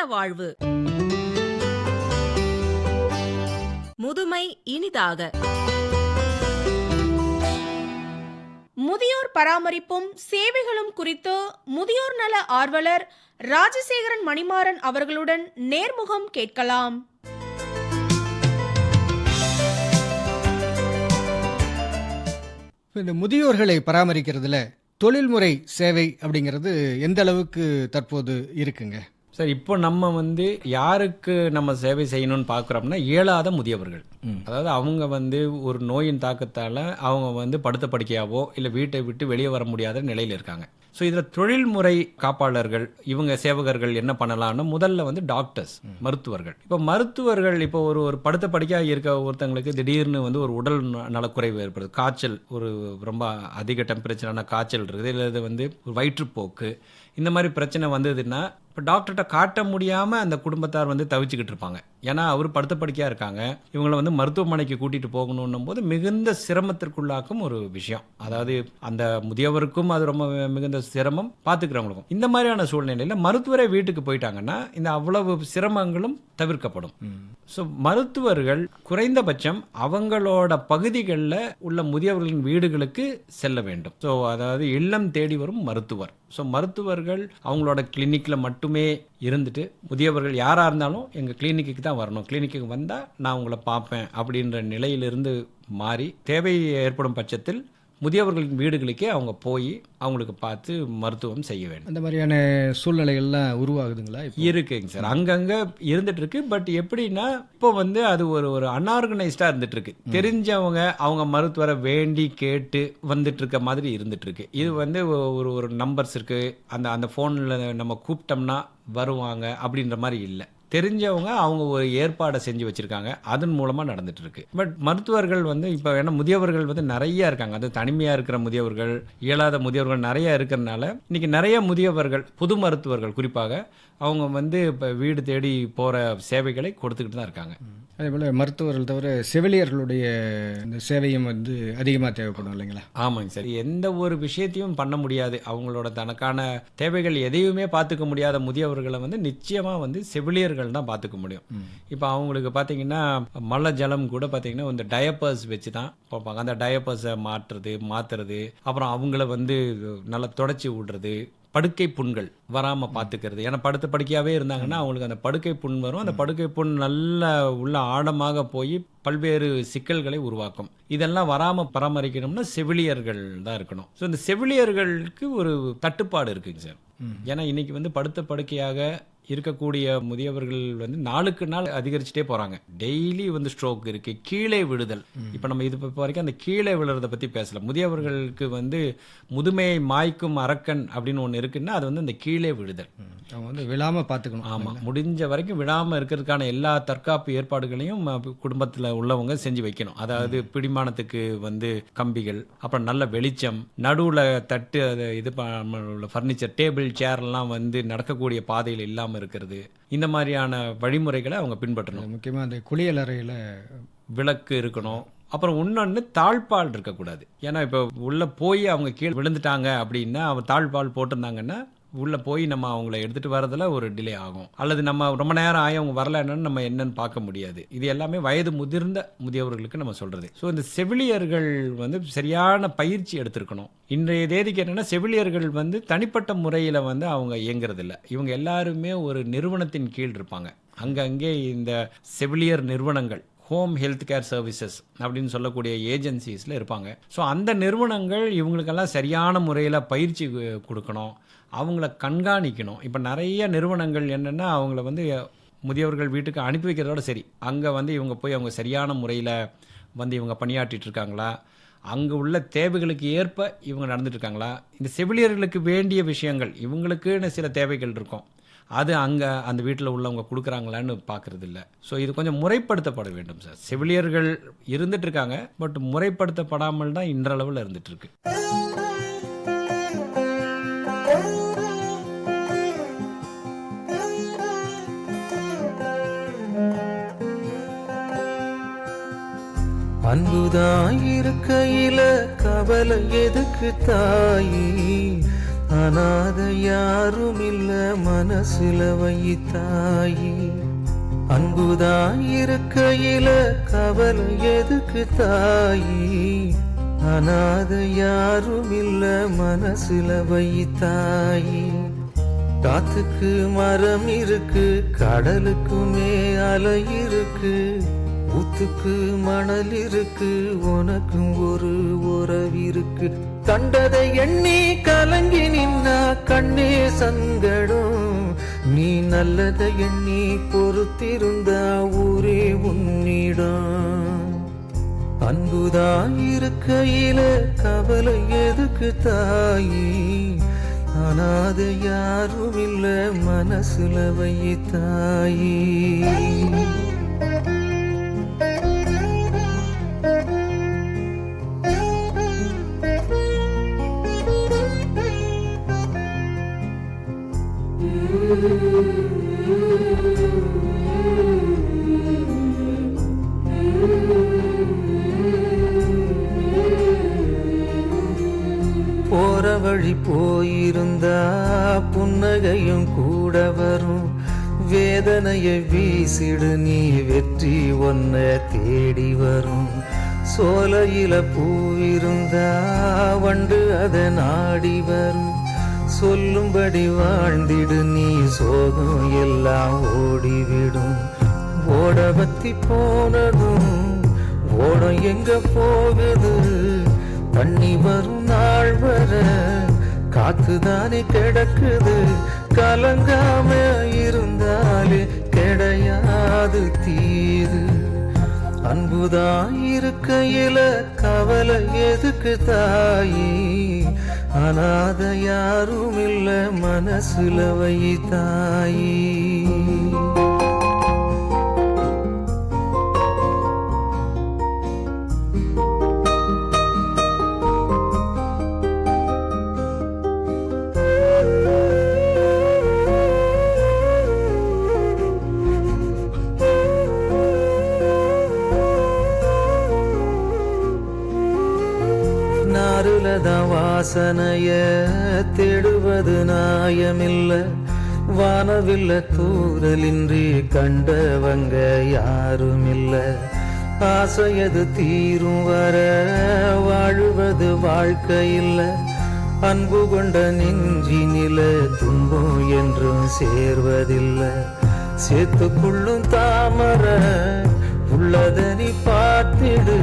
நீண்ட வாழ்வு. முதுமை இனிதாக. முதியோர் பராமரிப்பும் சேவைகளும் குறித்து முதியோர் நல ஆர்வலர் ராஜசேகரன் மணிமாறன் அவர்களுடன் நேர்முகம் கேட்கலாம். இந்த முதியோர்களை பராமரிக்கிறதுல தொழில்முறை சேவை அப்படிங்கிறது எந்த அளவுக்கு தற்போது இருக்குங்க? சார் இப்போ நம்ம வந்து யாருக்கு நம்ம சேவை செய்யணும்னு பார்க்குறோம்னா இயலாத முதியவர்கள். அதாவது அவங்க வந்து ஒரு நோயின் தாக்கத்தால் அவங்க வந்து படுத்த படுக்கையாவோ இல்லை வீட்டை விட்டு வெளியே வர முடியாத நிலையில் இருக்காங்க. ஸோ இதில் தொழில்முறை காப்பாளர்கள் இவங்க சேவகர்கள் என்ன பண்ணலாம்னா முதல்ல வந்து டாக்டர்ஸ் மருத்துவர்கள். இப்போ மருத்துவர்கள் இப்போ ஒரு ஒரு படுத்த படுக்கையாக இருக்க ஒருத்தங்களுக்கு திடீர்னு வந்து ஒரு உடல் நலக்குறைவு ஏற்படுது. காய்ச்சல் ஒரு ரொம்ப அதிக டெம்பரேச்சரான காய்ச்சல் இருக்குது. இல்லை இது வந்து ஒரு வயிற்றுப்போக்கு இந்த மாதிரி பிரச்சனை வந்ததுன்னா இப்போ டாக்டர்கிட்ட காட்ட முடியாமல் அந்த குடும்பத்தார் வந்து தவிச்சுக்கிட்டு இருப்பாங்க. ஏன்னா அவர் படுத்த படுக்கையாக இருக்காங்க. இவங்களை வந்து மருத்துவமனைக்கு கூட்டிகிட்டு போகணுன்னும் போது மிகுந்த சிரமத்திற்குள்ளாக்கும் ஒரு விஷயம். அதாவது அந்த முதியவருக்கும் அது ரொம்ப மிகுந்த சிரமம் பார்த்துக்கிறவங்களுக்கும் இந்த மாதிரியான சூழ்நிலையில் மருத்துவரே வீட்டுக்கு போயிட்டாங்கன்னா இந்த அவ்வளவு சிரமங்களும் தவிர்க்கப்படும். ஸோ மருத்துவர்கள் குறைந்தபட்சம் அவங்களோட பகுதிகளில் உள்ள முதியவர்களின் வீடுகளுக்கு செல்ல வேண்டும். ஸோ அதாவது இல்லம் தேடி வரும் மருத்துவர். ஸோ மருத்துவர்கள் அவங்களோட கிளினிக்கில் மட்டுமே மட்டுமே இருந்துட்டு முதியவர்கள் யாராக இருந்தாலும் எங்கள் கிளினிக்கு தான் வரணும். கிளினிக்கு வந்தால் நான் உங்களை பார்ப்பேன் அப்படின்ற நிலையிலிருந்து மாறி தேவை ஏற்படும் பட்சத்தில் முதியவர்களின் வீடுகளுக்கே அவங்க போய் அவங்களுக்கு பார்த்து மருத்துவம் செய்ய வேண்டும். அந்த மாதிரியான சூழ்நிலைகள்லாம் உருவாகுதுங்களா? இருக்குங்க சார். அங்கங்க இருந்துட்டு இருக்கு பட் எப்படின்னா இப்போ வந்து அது ஒரு ஒரு அன்ஆர்கனைஸ்டா இருந்துட்டு இருக்கு தெரிஞ்சவங்க அவங்க மருத்துவரை வேண்டி கேட்டு வந்துட்டு இருக்க மாதிரி இருந்துட்டு இருக்கு இது வந்து ஒரு ஒரு நம்பர்ஸ் இருக்கு. அந்த அந்த ஃபோனில் நம்ம கூப்பிட்டோம்னா வருவாங்க அப்படின்ற மாதிரி இல்லை. தெரிஞ்சவங்க அவங்க ஒரு ஏற்பாடை செஞ்சு வச்சிருக்காங்க. அதன் மூலமா நடந்துட்டு இருக்கு பட் மருத்துவர்கள் வந்து இப்போ ஏன்னா முதியவர்கள் வந்து நிறைய இருக்காங்க. அது தனிமையா இருக்கிற முதியவர்கள் இயலாத முதியவர்கள் நிறைய இருக்கிறனால இன்னைக்கு நிறைய முதியவர்கள் புது மருத்துவர்கள் குறிப்பாக அவங்க வந்து இப்போ வீடு தேடி போற சேவைகளை கொடுத்துக்கிட்டு தான் இருக்காங்க. அதே போல் மருத்துவர்கள் தவிர செவிலியர்களுடைய இந்த சேவையும் வந்து அதிகமாக தேவைப்படும் இல்லைங்களா? ஆமாங்க சார். எந்த ஒரு விஷயத்தையும் பண்ண முடியாது. அவங்களோட தனக்கான தேவைகள் எதையுமே பார்த்துக்க முடியாத முதியவர்களை வந்து நிச்சயமா வந்து செவிலியர்கள் தான் பார்த்துக்க முடியும். இப்போ அவங்களுக்கு பார்த்தீங்கன்னா மழை ஜலம் கூட பார்த்தீங்கன்னா இந்த டயப்பர்ஸ் வச்சு தான் பார்ப்பாங்க. அந்த டயப்பர்ஸை மாற்றுறது மாத்துறது அப்புறம் அவங்கள வந்து நல்லா தொடச்சி விடுறது படுக்கை புண்கள் வராம பார்த்துக்கிறது. ஏன்னா படுத்த படுக்கையாவே இருந்தாங்கன்னா அவங்களுக்கு அந்த படுக்கை புண் வரும். அந்த படுக்கை புண் நல்ல உள்ள ஆழமாக போய் பல்வேறு சிக்கல்களை உருவாக்கும். இதெல்லாம் வராம பராமரிக்கணும்னா செவிலியர்கள் தான் இருக்கணும். ஸோ இந்த செவிலியர்களுக்கு ஒரு தட்டுப்பாடு இருக்குங்க சார். ஏன்னா இன்னைக்கு வந்து படுத்த படுக்கையாக இருக்கக்கூடிய முதியவர்கள் வந்து நாளுக்கு நாள் அதிகரிச்சுட்டே போறாங்க. டெய்லி வந்து ஸ்ட்ரோக் இருக்கு கீழே விழுதல். இப்போ நம்ம இது இப்போ வரைக்கும் அந்த கீழே விழுறத பத்தி பேசல. முதியவர்களுக்கு வந்து முதுமையை மாய்க்கும் அரக்கன் அப்படின்னு ஒன்று இருக்குன்னா அது வந்து அந்த கீழே விழுதல். அவங்க வந்து விழாமல் பார்த்துக்கணும். ஆமா. முடிஞ்ச வரைக்கும் விடாம இருக்கிறதுக்கான எல்லா தற்காப்பு ஏற்பாடுகளையும் குடும்பத்துல உள்ளவங்க செஞ்சு வைக்கணும். அதாவது பிடிமானத்துக்கு வந்து கம்பிகள் அப்புறம் நல்ல வெளிச்சம் நடுவுல தட்டு அதை இது ஃபர்னிச்சர் டேபிள் சேர் எல்லாம் வந்து நடக்கக்கூடிய பாதையில் இருக்கிறது இந்த மாதிரியான வழிமுறைகளை அவங்க பின்பற்றணும். முக்கியமாக அந்த குளியல் அறையில் விளக்கு இருக்கணும். அப்புறம் இன்னொன்று தாழ்பால் இருக்கக்கூடாது. ஏன்னா இப்போ உள்ள போய் அவங்க கீழே விழுந்துட்டாங்க அப்படின்னா அவன் தாழ்பால் போட்டிருந்தாங்கன்னா உள்ளே போய் நம்ம அவங்கள எடுத்துகிட்டு வரதில் ஒரு டிலே ஆகும். அல்லது நம்ம ரொம்ப நேரம் ஆகி அவங்க வரலன்னு நம்ம என்னன்னு பார்க்க முடியாது. இது எல்லாமே வயது முதிர்ந்த முதியவர்களுக்கு நம்ம சொல்கிறது ஸோ இந்த செவிலியர்கள் வந்து சரியான பயிற்சி எடுத்திருக்கணும். இன்றைய தேதிக்கு என்னென்னா செவிலியர்கள் வந்து தனிப்பட்ட முறையில் வந்து அவங்க இயங்குறதில்ல. இவங்க எல்லாருமே ஒரு நிறுவனத்தின் கீழ் இருப்பாங்க. அங்கங்கே இந்த செவிலியர் நிறுவனங்கள் ஹோம் ஹெல்த் கேர் சர்வீசஸ் அப்படின்னு சொல்லக்கூடிய ஏஜென்சிஸில் இருப்பாங்க. ஸோ அந்த நிறுவனங்கள் இவங்களுக்கெல்லாம் சரியான முறையில் பயிற்சி கொடுக்கணும். அவங்கள கண்காணிக்கணும். இப்போ நிறைய நிறுவனங்கள் என்னென்னா அவங்கள வந்து முதியவர்கள் வீட்டுக்கு அனுப்பி வைக்கிறதோட சரி. அங்கே வந்து இவங்க போய் அவங்க சரியான முறையில் வந்து இவங்க பணியாற்றிட்டு இருக்காங்களா? அங்கே உள்ள தேவைகளுக்கு ஏற்ப இவங்க நடந்துட்டு இருக்காங்களா? இந்த செவிலியர்களுக்கு வேண்டிய விஷயங்கள் இவங்களுக்குன்னு சில தேவைகள் இருக்கும். அது அங்கே அந்த வீட்டில் உள்ளவங்க கொடுக்குறாங்களான்னு பார்க்கறது இல்லை ஸோ இது கொஞ்சம் முறைப்படுத்தப்பட வேண்டும் சார் செவிலியர்கள் இருந்துட்டு இருக்காங்க பட் முறைப்படுத்தப்படாமல் தான் இன்றளவில் இருந்துகிட்ருக்கு இருக்கு அன்புதான் இருக்கையில கவலை எதுக்கு தாயி? அநாத யாரும் இல்ல மனசுல வைத்தாயி. தாயி அன்புதான் இருக்கையில கவலை எதுக்கு தாயி. அநாத யாரும் இல்ல மனசுல வைத்தாயி. காத்துக்கு மரம் இருக்கு கடலுக்குமே அலை இருக்கு. ஊத்துக்கு மணல் இருக்கு உனக்கும் ஒரு உறவிருக்கு கண்டதை எண்ணி கலங்கி நின்னா கண்ணே சங்கடம். நீ நல்லதை எண்ணி பொறுத்திருந்தா ஊரே உன்னிடம். அன்புதான் இருக்கையில கவலை எதுக்கு தாயி? அனாத யாரும் இல்ல மனசுல வை போற வழி போயிருந்தா புன்னகையும் கூட வரும். வேதனையை வீசிடு நீ வெற்றி ஒன்ன தேடி வரும். சோலையில பூ இருந்தா வண்டு அதை நாடி வரும். சொல்லும்படி வாழ்ந்திடு நீ சோகம் எல்லாம் ஓடிவிடும். ஓட பத்தி போனதும் ஓடம் எங்க போகுது? தண்ணி வரும் நாள் வர காத்துதானே கிடக்குது? கலங்காம இருந்தாலே கிடையாது தீது. அன்புதான் இருக்கையில கவலை எதுக்கு தாயே? அநாத யாரும் இல்லை மனசுல வை வாசனைய தேடுவது நாயமில்ல வானவில்ல தூரலின்றி கண்டவங்க யாருமில்ல. ஆசையது தீரும் வர வாழுவது வாழ்க்கை அன்பு கொண்ட நெஞ்சினில துன்பம் என்றும் சேர்வதில்லை. சேத்துக்குள்ளும் தாமர உள்ளதனி பார்த்திடு.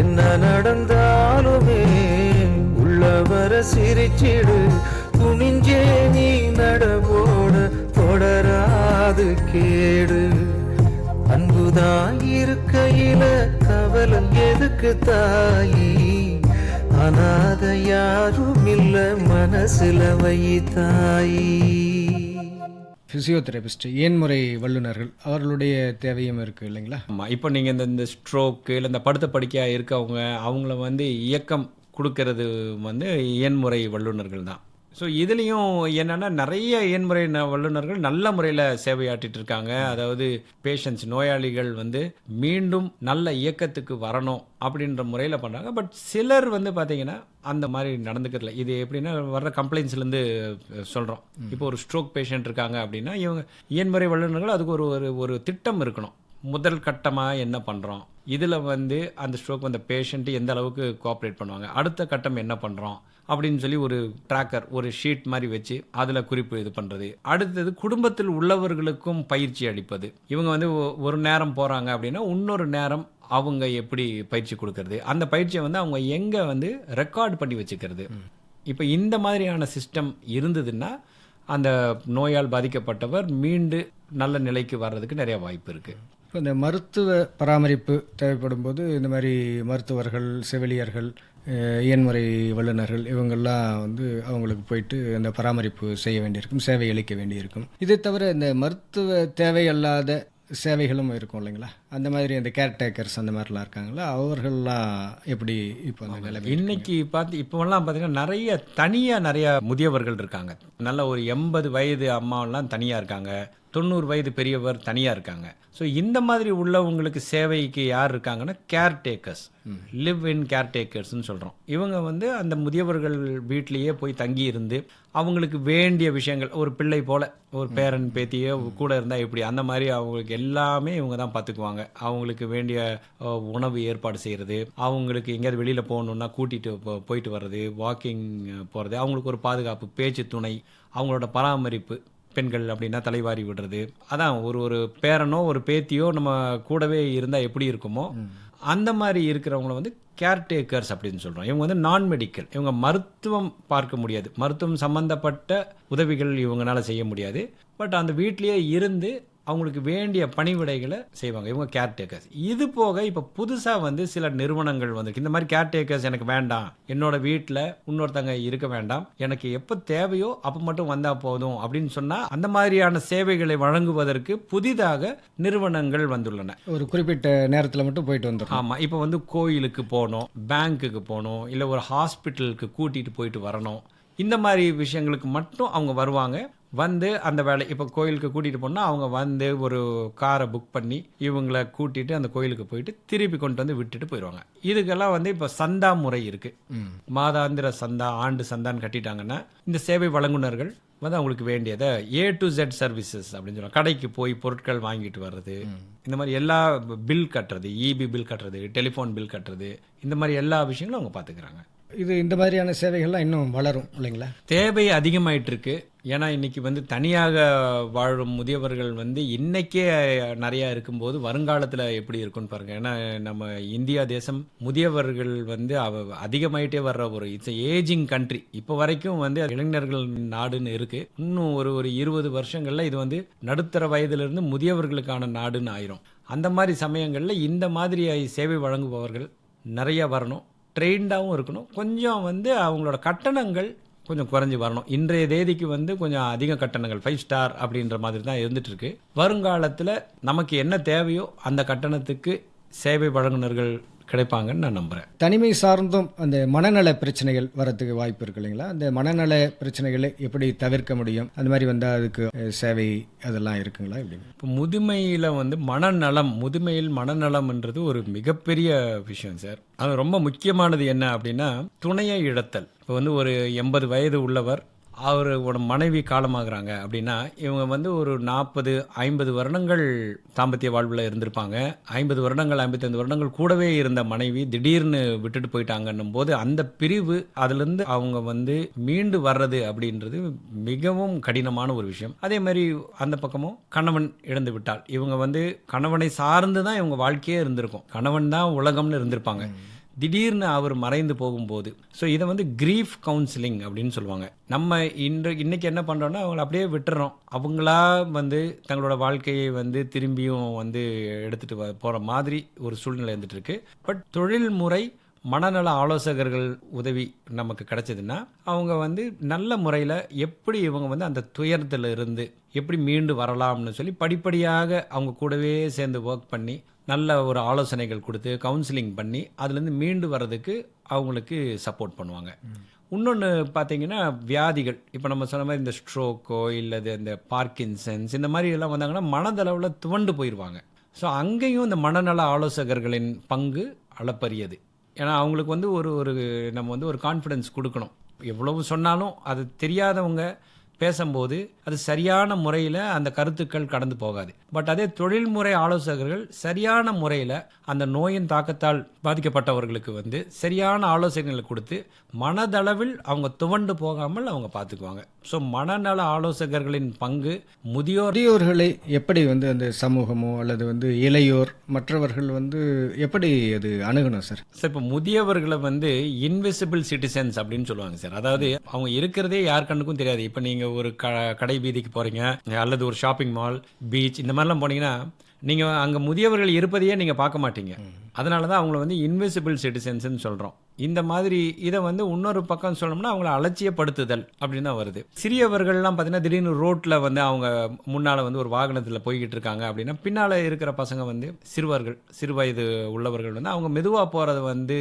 என்ன நடந்தாலுமே உள்ளவர சிரிச்சிடு. துணிஞ்சே நீ நடவோட தொடராது கேடு. அன்புதான் இருக்கையில கவலை எதுக்கு தாயி? அனாத யாரும் இல்ல மனசுல வை தாயி. பிசியோதெரபிஸ்ட் ஏன்முறை வல்லுநர்கள்? அவர்களுடைய தேவையும் இருக்கு இல்லைங்களா? ஆமாம் இப்போ நீங்கள் இந்த இந்த ஸ்ட்ரோக்கு இல்லை இந்த படுத்த படுக்கையாக இருக்கவங்க அவங்கள வந்து இயக்கம் கொடுக்கறது வந்து இயன்முறை வல்லுநர்கள் தான். ஸோ இதுலேயும் என்னென்னா நிறைய இயன்முறை வல்லுநர்கள் நல்ல முறையில் சேவையாற்றிட்டு இருக்காங்க. அதாவது பேஷண்ட்ஸ் நோயாளிகள் வந்து மீண்டும் நல்ல இயக்கத்துக்கு வரணும் அப்படின்ற முறையில் பண்ணுறாங்க பட் சிலர் வந்து பார்த்தீங்கன்னா அந்த மாதிரி நடந்துக்கிறதுல இது எப்படின்னா வர்ற கம்ப்ளைண்ட்ஸ்லேருந்து சொல்கிறோம் இப்போ ஒரு ஸ்ட்ரோக் பேஷண்ட் இருக்காங்க அப்படின்னா இவங்க இயன்முறை வல்லுநர்கள் அதுக்கு ஒரு ஒரு ஒரு திட்டம் இருக்கணும். முதல் கட்டமாக என்ன பண்ணுறோம் இதில் வந்து அந்த ஸ்ட்ரோக் வந்த பேஷண்ட்டு எந்த அளவுக்கு கோஆப்ரேட் பண்ணுவாங்க? அடுத்த கட்டம் என்ன பண்ணுறோம் அப்படின்னு சொல்லி ஒரு ட்ராக்கர் ஒரு ஷீட் மாதிரி வச்சு அதில் குறிப்பு இது பண்ணுறது அடுத்தது குடும்பத்தில் உள்ளவர்களுக்கும் பயிற்சி அளிப்பது. இவங்க வந்து ஒரு நேரம் போகிறாங்க அப்படின்னா இன்னொரு நேரம் அவங்க எப்படி பயிற்சி கொடுக்கறது? அந்த பயிற்சியை வந்து அவங்க எங்கே வந்து ரெக்கார்ட் பண்ணி வச்சுக்கிறது? இப்போ இந்த மாதிரியான சிஸ்டம் இருந்ததுன்னா அந்த நோயால் பாதிக்கப்பட்டவர் மீண்டு நல்ல நிலைக்கு வர்றதுக்கு நிறைய வாய்ப்பு இருக்குது இப்போ இந்த மருத்துவ பராமரிப்பு தேவைப்படும் போது இந்த மாதிரி மருத்துவர்கள் செவிலியர்கள் இயன்முறை வல்லுநர்கள் இவங்கெல்லாம் வந்து அவங்களுக்கு போயிட்டு அந்த பராமரிப்பு செய்ய வேண்டியிருக்கும் சேவை அளிக்க வேண்டியிருக்கும். இதை தவிர இந்த மருத்துவ தேவையல்லாத சேவைகளும் இருக்கும் இல்லைங்களா? அந்த மாதிரி அந்த கேர்டேக்கர்ஸ் அந்த மாதிரிலாம் இருக்காங்களா? அவர்கள்லாம் எப்படி இப்போ அந்த நிலைமை இன்னைக்கு பார்த்து இப்போலாம் பார்த்தீங்கன்னா நிறைய தனியாக நிறைய முதியவர்கள் இருக்காங்க. நல்ல ஒரு எண்பது வயது அம்மாவெல்லாம் தனியாக இருக்காங்க. தொண்ணூறு வயது பெரியவர் தனியாக இருக்காங்க. ஸோ இந்த மாதிரி உள்ளவங்களுக்கு சேவைக்கு யார் இருக்காங்கன்னா கேர்டேக்கர்ஸ் லிவ் இன் கேர்டேக்கர்ஸ்னு சொல்கிறோம் இவங்க வந்து அந்த முதியவர்கள் வீட்லேயே போய் தங்கி இருந்து அவங்களுக்கு வேண்டிய விஷயங்கள் ஒரு பிள்ளை போல ஒரு பேரன் பேத்தியோ கூட இருந்தால் எப்படி அந்த மாதிரி அவங்களுக்கு எல்லாமே இவங்க தான் பார்த்துக்குவாங்க அவங்களுக்கு வேண்டிய உணவு ஏற்பாடு செய்கிறது அவங்களுக்கு எங்கேயாவது வெளியில் போகணுன்னா கூட்டிகிட்டு போயிட்டு வர்றது வாக்கிங் போகிறது அவங்களுக்கு ஒரு பாதுகாப்பு பேச்சு துணை அவங்களோட பராமரிப்பு பெண்கள் அப்படின்னா தலைவாரி விடுறது. அதான் ஒரு ஒரு பேரனோ ஒரு பேத்தியோ நம்ம கூடவே இருந்தால் எப்படி இருக்குமோ அந்த மாதிரி இருக்கிறவங்கள வந்து கேர்டேக்கர்ஸ் அப்படின்னு சொல்கிறோம் இவங்க வந்து நான் மெடிக்கல் இவங்க மருத்துவம் பார்க்க முடியாது. மருத்துவம் சம்பந்தப்பட்ட உதவிகள் இவங்களால செய்ய முடியாது. பட் அந்த வீட்லேயே இருந்து அவங்களுக்கு வேண்டிய பணிவிடைகளை செய்வாங்க. இவங்க கேர்டேக்கர்ஸ் இது போக இப்போ புதுசாக வந்து சில நிறுவனங்கள் வந்திருக்கு. இந்த மாதிரி கேர்டேக்கர்ஸ் எனக்கு வேண்டாம். என்னோட வீட்டில் இன்னொருத்தங்க இருக்க வேண்டாம். எனக்கு எப்போ தேவையோ அப்போ மட்டும் வந்தால் போதும் அப்படின்னு சொன்னால் அந்த மாதிரியான சேவைகளை வழங்குவதற்கு புதிதாக நிறுவனங்கள் வந்துள்ளன. ஒரு குறிப்பிட்ட நேரத்தில் மட்டும் போயிட்டு வந்துடும் ஆமாம் இப்போ வந்து கோயிலுக்கு போகணும் பேங்க்குக்கு போகணும் இல்லை ஒரு ஹாஸ்பிட்டலுக்கு கூட்டிகிட்டு போயிட்டு வரணும். இந்த மாதிரி விஷயங்களுக்கு மட்டும் அவங்க வருவாங்க. வந்து அந்த வேலை இப்போ கோயிலுக்கு கூட்டிகிட்டு போனால் அவங்க வந்து ஒரு காரை புக் பண்ணி இவங்களை கூட்டிட்டு அந்த கோயிலுக்கு போயிட்டு திருப்பி கொண்டு வந்து விட்டுட்டு போயிடுவாங்க இதுக்கெல்லாம் வந்து இப்போ சந்தா முறை இருக்குது மாதாந்திர சந்தா ஆண்டு சந்தான்னு கட்டிட்டாங்கன்னா இந்த சேவை வழங்குனர்கள் வந்து அவங்களுக்கு வேண்டியதை ஏ டு ஜெட் சர்வீசஸ் அப்படின்னு சொல்லுவாங்க. கடைக்கு போய் பொருட்கள் வாங்கிட்டு வர்றது இந்த மாதிரி எல்லா பில் கட்டுறது இபி பில் கட்டுறது டெலிஃபோன் பில் கட்டுறது இந்த மாதிரி எல்லா விஷயங்களும் அவங்க பார்த்துக்கிறாங்க இது இந்த மாதிரியான சேவைகள்லாம் இன்னும் வளரும் இல்லைங்களா? தேவை அதிகமாயிட்டு இருக்கு ஏன்னா இன்னைக்கு வந்து தனியாக வாழும் முதியவர்கள் வந்து இன்னைக்கே நிறையா இருக்கும்போது வருங்காலத்தில் எப்படி இருக்கும்னு பாருங்க. ஏன்னா நம்ம இந்தியா தேசம் முதியவர்கள் வந்து அவ அதிகமாயிட்டே வர்ற ஒரு இட்ஸ் ஏஜிங் கண்ட்ரி இப்போ வரைக்கும் வந்து இளைஞர்கள் நாடுன்னு இருக்கு. இன்னும் ஒரு ஒரு இருபது வருஷங்கள்ல இது வந்து நடுத்தர வயதிலிருந்து முதியவர்களுக்கான நாடுன்னு ஆயிரும். அந்த மாதிரி சமயங்களில் இந்த மாதிரி சேவை வழங்குபவர்கள் நிறைய வரணும். ட்ரெயின்டாகவும் இருக்கணும். கொஞ்சம் வந்து அவங்களோட கட்டணங்கள் கொஞ்சம் குறைஞ்சி வரணும். இன்றைய தேதிக்கு வந்து கொஞ்சம் அதிக கட்டணங்கள் ஃபைவ் ஸ்டார் அப்படின்ற மாதிரி தான் இருந்துகிட்ருக்கு வருங்காலத்தில் நமக்கு என்ன தேவையோ அந்த கட்டணத்துக்கு சேவை வழங்குனர்கள் கிடைப்பாங்கன்னு நான் நம்புகிறேன் தனிமை சார்ந்தும் அந்த மனநல பிரச்சனைகள் வரதுக்கு வாய்ப்பு இருக்கு இல்லைங்களா? அந்த மனநல பிரச்சனைகளை எப்படி தவிர்க்க முடியும்? அந்த மாதிரி வந்தால் அதுக்கு சேவை அதெல்லாம் இருக்குங்களா? எப்படிங்க இப்போ முதுமையில் வந்து மனநலம் முதுமையில் மனநலம்ன்றது ஒரு மிகப்பெரிய விஷயம் சார். அது ரொம்ப முக்கியமானது என்ன அப்படின்னா துணையை இழத்தல். இப்போ வந்து ஒரு எண்பது வயது உள்ளவர் அவரோட மனைவி காலமாகறாங்க அப்படின்னா இவங்க வந்து ஒரு நாற்பது ஐம்பது வருடங்கள் தாம்பத்திய வாழ்வில் இருந்திருப்பாங்க. ஐம்பது வருடங்கள் ஐம்பத்தைந்து வருடங்கள் கூடவே இருந்த மனைவி திடீர்னு விட்டுட்டு போயிட்டாங்கன்னும் போது அந்த பிரிவு அதுலேருந்து அவங்க வந்து மீண்டு வர்றது அப்படின்றது மிகவும் கடினமான ஒரு விஷயம். அதே மாதிரி அந்த பக்கமும் கணவன் இழந்து விட்டால் இவங்க வந்து கணவனை சார்ந்து தான் இவங்க வாழ்க்கையே இருந்திருக்கும். கணவன் தான் உலகம்னு இருந்திருப்பாங்க. திடீர்னு அவர் மறைந்து போகும்போது ஸோ இதை வந்து கிரீஃப் கவுன்சிலிங் அப்படின்னு சொல்லுவாங்க. நம்ம இன்று இன்றைக்கி என்ன பண்ணுறோன்னா அவங்கள அப்படியே விட்டுறோம். அவங்களா வந்து தங்களோட வாழ்க்கையை வந்து திரும்பியும் வந்து எடுத்துகிட்டு வ- போகிற மாதிரி ஒரு சூழ்நிலை இருந்துட்டு இருக்கு பட் தொழில்முறை மனநல ஆலோசகர்கள் உதவி நமக்கு கிடைச்சதுன்னா அவங்க வந்து நல்ல முறையில் எப்படி இவங்க வந்து அந்த துயரத்தில் இருந்து எப்படி மீண்டு வரலாம்னு சொல்லி படிப்படியாக அவங்க கூடவே சேர்ந்து ஒர்க் பண்ணி நல்ல ஒரு ஆலோசனைகள் கொடுத்து கவுன்சிலிங் பண்ணி அதுலேருந்து மீண்டு வர்றதுக்கு அவங்களுக்கு சப்போர்ட் பண்ணுவாங்க. இன்னொன்று பார்த்தீங்கன்னா வியாதிகள். இப்போ நம்ம சொன்ன மாதிரி இந்த ஸ்ட்ரோக்கோ இல்லை இந்த பார்க்கின்சன்ஸ் இந்த மாதிரி எல்லாம் வந்தாங்கன்னா மனதளவில் துவண்டு போயிடுவாங்க ஸோ அங்கேயும் இந்த மனநல ஆலோசகர்களின் பங்கு அளப்பரியது. ஏன்னா அவங்களுக்கு வந்து ஒரு ஒரு நம்ம வந்து ஒரு கான்ஃபிடென்ஸ் கொடுக்கணும். எவ்வளவு சொன்னாலும் அது தெரியாதவங்க பேசும்போது அது சரியான முறையில் அந்த கருத்துக்கள் கடந்து போகாது. பட் அதே தொழில்முறை ஆலோசகர்கள் சரியான முறையில் அந்த நோயின் தாக்கத்தால் பாதிக்கப்பட்டவர்களுக்கு வந்து சரியான ஆலோசனைகளை கொடுத்து மனதளவில் அவங்க துவண்டு போகாமல் அவங்க பார்த்துக்குவாங்க. ஸோ மனநல ஆலோசகர்களின் பங்கு முதியோர் முதியோர்களை எப்படி வந்து அந்த சமூகமோ அல்லது வந்து இளையோர் மற்றவர்கள் வந்து எப்படி அது அணுகணும் சார்? சார் இப்போ முதியவர்களை வந்து இன்விசிபிள் சிட்டிசன்ஸ் அப்படின்னு சொல்லுவாங்க சார். அதாவது அவங்க இருக்கிறதே யார் கண்ணுக்கும் தெரியாது. இப்போ நீங்கள் ஒரு க கடை வீதிக்கு போகிறீங்க அல்லது ஒரு ஷாப்பிங் மால் பீச் இந்த மாதிரிலாம் போனீங்கன்னா நீங்கள் அங்கே முதியவர்கள் இருப்பதையே நீங்கள் பார்க்க மாட்டீங்க. அதனால தான் அவங்கள வந்து இன்விசிபிள் சிட்டிசன்ஸ்னு சொல்கிறோம் இந்த மாதிரி இதை வந்து இன்னொரு பக்கம் சொல்லணும்னா அவங்கள அலட்சியப்படுத்துதல் அப்படின்னு தான் வருது. சிறியவர்கள்லாம் பார்த்தீங்கன்னா திடீர்னு ரோட்டில் வந்து அவங்க முன்னால் வந்து ஒரு வாகனத்தில் போய்கிட்டு இருக்காங்க அப்படின்னா பின்னால் இருக்கிற பசங்க வந்து சிறுவர்கள் சிறு வயது உள்ளவர்கள் வந்து அவங்க மெதுவாக போகிறத வந்து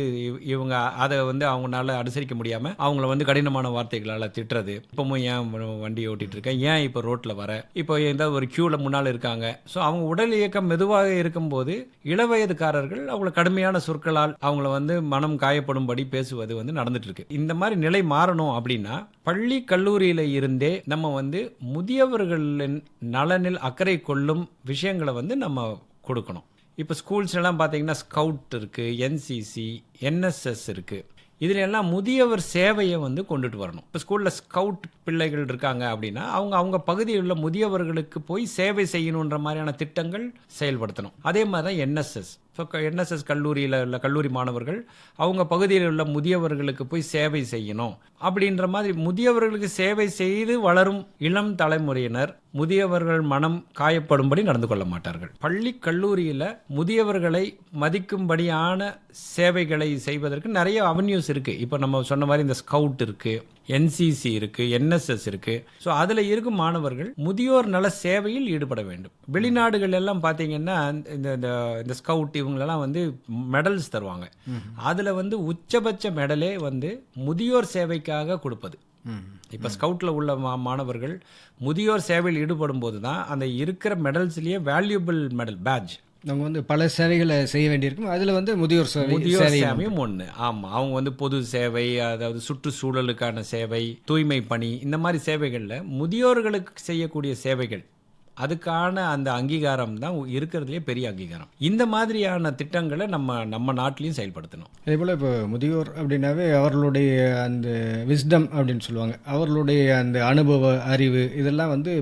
இவங்க அதை வந்து அவங்களால அனுசரிக்க முடியாமல் அவங்கள வந்து கடினமான வார்த்தைகளால் திட்டுறது. இப்போவும் ஏன் வண்டி ஓட்டிகிட்டு இருக்கேன்? ஏன் இப்போ ரோட்டில் வர? இப்போ ஏதாவது ஒரு க்யூவில் முன்னால் இருக்காங்க. ஸோ அவங்க உடல் இயக்கம் மெதுவாக இருக்கும்போது இளவயதுக்காரர்கள் அவங்கள கடுமையான சொற்களால் அவங்கள வந்து மனம் காயப்படும்படி பேசுவது வந்து நடந்துட்டு இருக்கு இந்த மாதிரி நிலை மாறணும் அப்படின்னா பள்ளி கல்லூரியில இருந்தே நம்ம வந்து முதியவர்களின் நலனில் அக்கறை கொள்ளும் விஷயங்களை வந்து நம்ம கொடுக்கணும். இப்போ ஸ்கூல்ஸ் எல்லாம் பார்த்தீங்கன்னா ஸ்கவுட் இருக்கு என்சிசி என்எஸ்எஸ் இருக்கு. இதில் எல்லாம் முதியவர் சேவையை வந்து கொண்டுட்டு வரணும். இப்போ ஸ்கூலில் ஸ்கவுட் பிள்ளைகள் இருக்காங்க அப்படின்னா அவங்க அவங்க பகுதியில் உள்ள முதியவர்களுக்கு போய் சேவை செய்யணுன்ற மாதிரியான திட்டங்கள் செயல்படுத்தணும். அதே மாதிரி தான் என்எஸ்எஸ் ஸோ என்எஸ்எஸ் கல்லூரியில் உள்ள கல்லூரி மாணவர்கள் அவங்க பகுதியில் உள்ள முதியவர்களுக்கு போய் சேவை செய்யணும். அப்படின்ற மாதிரி முதியவர்களுக்கு சேவை செய்து வளரும் இளம் தலைமுறையினர் முதியவர்கள் மனம் காயப்படும்படி நடந்து கொள்ள மாட்டார்கள். பள்ளி கல்லூரியில் முதியவர்களை மதிக்கும்படியான சேவைகளை செய்வதற்கு நிறைய அவென்யூஸ் இருக்குது இப்போ நம்ம சொன்ன மாதிரி இந்த ஸ்கவுட் இருக்குது என்சிசி இருக்கு என்எஸ்எஸ் இருக்கு. ஸோ அதில் இருக்கும் மாணவர்கள் முதியோர் நல சேவையில் ஈடுபட வேண்டும். வெளிநாடுகள் எல்லாம் பார்த்தீங்கன்னா இந்த இந்த இந்த ஸ்கவுட் இவங்களெல்லாம் வந்து மெடல்ஸ் தருவாங்க. அதில் வந்து உச்சபட்ச மெடலே வந்து முதியோர் சேவைக்காக கொடுப்பது. இப்போ ஸ்கவுட்டில் உள்ள மா மாணவர்கள் முதியோர் சேவையில் ஈடுபடும் போது தான் அந்த இருக்கிற மெடல்ஸ்லேயே வேல்யூபிள் மெடல் பேட்ச் அவங்க வந்து பல சேவைகளை செய்ய வேண்டியிருக்கும். அதில் வந்து முதியோர் சேவை முதியோர் சேவை சேவையும் ஒன்று ஆமாம் அவங்க வந்து பொது சேவை அதாவது சுற்றுச்சூழலுக்கான சேவை தூய்மை பணி இந்த மாதிரி சேவைகளில் முதியோர்களுக்கு செய்யக்கூடிய சேவைகள் அதுக்கான அந்த அங்கீகாரம் தான் இருக்கிறதுலே பெரிய அங்கீகாரம். இந்த மாதிரியான திட்டங்களை நம்ம நம்ம நாட்டிலையும் செயல்படுத்தணும். அதே போல் இப்போ முதியோர் அப்படின்னாவே அவர்களுடைய அந்த விஸ்டம் அப்படின்னு சொல்லுவாங்க. அவர்களுடைய அந்த அனுபவ அறிவு இதெல்லாம் வந்து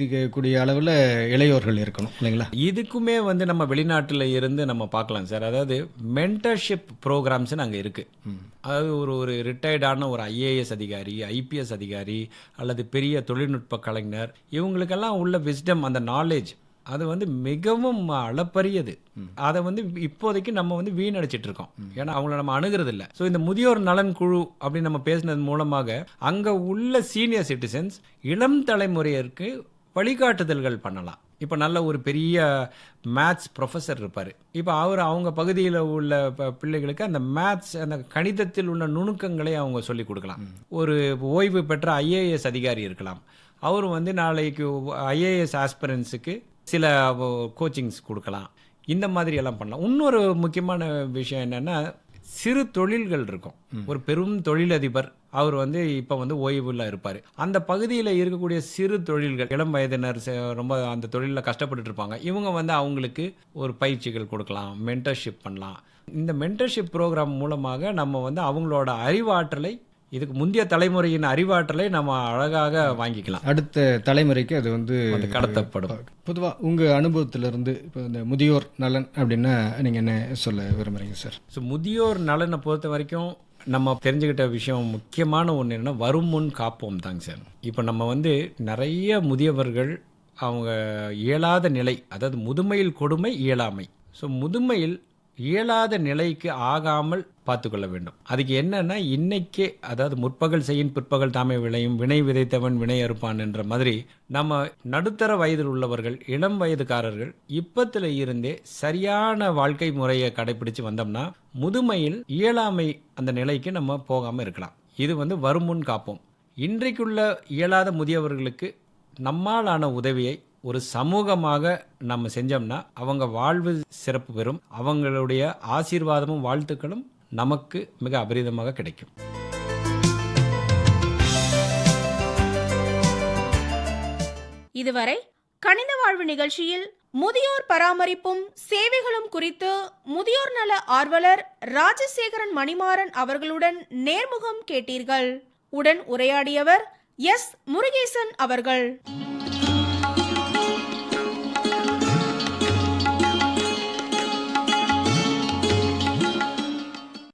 பயன்படுத்திக்கக்கூடிய அளவில் இளையோர்கள் இருக்கணும் இல்லைங்களா? இதுக்குமே வந்து நம்ம வெளிநாட்டில் இருந்து நம்ம பார்க்கலாம் சார். அதாவது மென்டர்ஷிப் ப்ரோக்ராம்ஸ்னு அங்கே இருக்கு. அதாவது ஒரு ஒரு ரிட்டையர்டான ஒரு ஐஏஎஸ் அதிகாரி ஐபிஎஸ் அதிகாரி அல்லது பெரிய தொழில்நுட்ப கலைஞர் இவங்களுக்கெல்லாம் உள்ள விஸ்டம் அந்த நாலேஜ் அது வந்து மிகவும் அளப்பரியது. அதை வந்து இப்போதைக்கு நம்ம வந்து வீணடிச்சிட்டு இருக்கோம். ஏன்னா அவங்கள நம்ம அணுகிறது இல்லை ஸோ இந்த முதியோர் நலன் குழு அப்படின்னு நம்ம பேசினது மூலமாக அங்கே உள்ள சீனியர் சிட்டிசன்ஸ் இளம் தலைமுறையருக்கு வழிகாட்டுதல்கள் பண்ணலாம். இப்போ நல்ல ஒரு பெரிய மேத்ஸ் ப்ரொஃபஸர் இருப்பார். இப்போ அவர் அவங்க பகுதியில் உள்ள ப- பிள்ளைகளுக்கு அந்த மேத்ஸ் அந்த கணிதத்தில் உள்ள நுணுக்கங்களை அவங்க சொல்லி கொடுக்கலாம். ஒரு ஓய்வு பெற்ற ஐஏஎஸ் அதிகாரி இருக்கலாம். அவர் வந்து நாளைக்கு ஐஏஎஸ் ஆஸ்பிரன்ஸுக்கு சில கோச்சிங்ஸ் கொடுக்கலாம். இந்த மாதிரி எல்லாம் பண்ணலாம். இன்னொரு முக்கியமான விஷயம் என்னென்னா சிறு தொழில்கள் இருக்கும். ஒரு பெரும் தொழிலதிபர் அவர் வந்து இப்போ வந்து ஓய்வுல இருப்பார். அந்த பகுதியில் இருக்கக்கூடிய சிறு தொழில்கள் இளம் வயதினர் ரொம்ப அந்த தொழிலில் கஷ்டப்பட்டுட்டு இருப்பாங்க. இவங்க வந்து அவங்களுக்கு ஒரு பயிற்சிகள் கொடுக்கலாம் மென்டர்ஷிப் பண்ணலாம். இந்த மென்டர்ஷிப் ப்ரோக்ராம் மூலமாக நம்ம வந்து அவங்களோட அறிவாற்றலை இதுக்கு முந்தைய தலைமுறையின் அறிவாற்றலை நம்ம அழகாக வாங்கிக்கலாம். அடுத்த தலைமுறைக்கு அது வந்து கடத்தப்படும். பொதுவாக உங்கள் அனுபவத்திலிருந்து இப்போ இந்த முதியோர் நலன் அப்படின்னா நீங்கள் என்ன சொல்ல விரும்புகிறீங்க சார்? ஸோ முதியோர் நலனை பொறுத்த வரைக்கும் நம்ம தெரிஞ்சுக்கிட்ட விஷயம் முக்கியமான ஒன்று என்னென்னா வரும் முன் காப்போம் தாங்க சார். இப்போ நம்ம வந்து நிறைய முதியவர்கள் அவங்க இயலாத நிலை அதாவது முதுமையில் கொடுமை இயலாமை. ஸோ முதுமையில் இயலாத நிலைக்கு ஆகாமல் பார்த்துக்கொள்ள வேண்டும். அதுக்கு என்னன்னா இன்னைக்கே அதாவது முற்பகல் செய்யின் பிற்பகல் தாமே விளையும் வினை விதைத்தவன் வினை அறுப்பான் என்ற மாதிரி நம்ம நடுத்தர வயதில் உள்ளவர்கள் இளம் வயதுக்காரர்கள் இப்பத்துல இருந்தே சரியான வாழ்க்கை முறையை கடைபிடிச்சு வந்தோம்னா முதுமையில் இயலாமை அந்த நிலைக்கு நம்ம போகாம இருக்கலாம். இது வந்து வருமுன் காப்போம். இன்றைக்குள்ள இயலாத முதியவர்களுக்கு நம்மாலான உதவியை ஒரு சமூகமாக நம்ம செஞ்சோம்னா அவங்க வாழ்வு சிறப்பு பெறும். அவங்களுடைய ஆசீர்வாதமும் வாழ்த்துக்களும் நமக்கு மிக அபரிதமாக கிடைக்கும். இதுவரை கணித வாழ்வு நிகழ்ச்சியில் முதியோர் பராமரிப்பும் சேவைகளும் குறித்து முதியோர் நல ஆர்வலர் ராஜசேகரன் மணிமாறன் அவர்களுடன் நேர்முகம் கேட்டீர்கள். உடன் உரையாடியவர் எஸ் முருகேசன் அவர்கள்.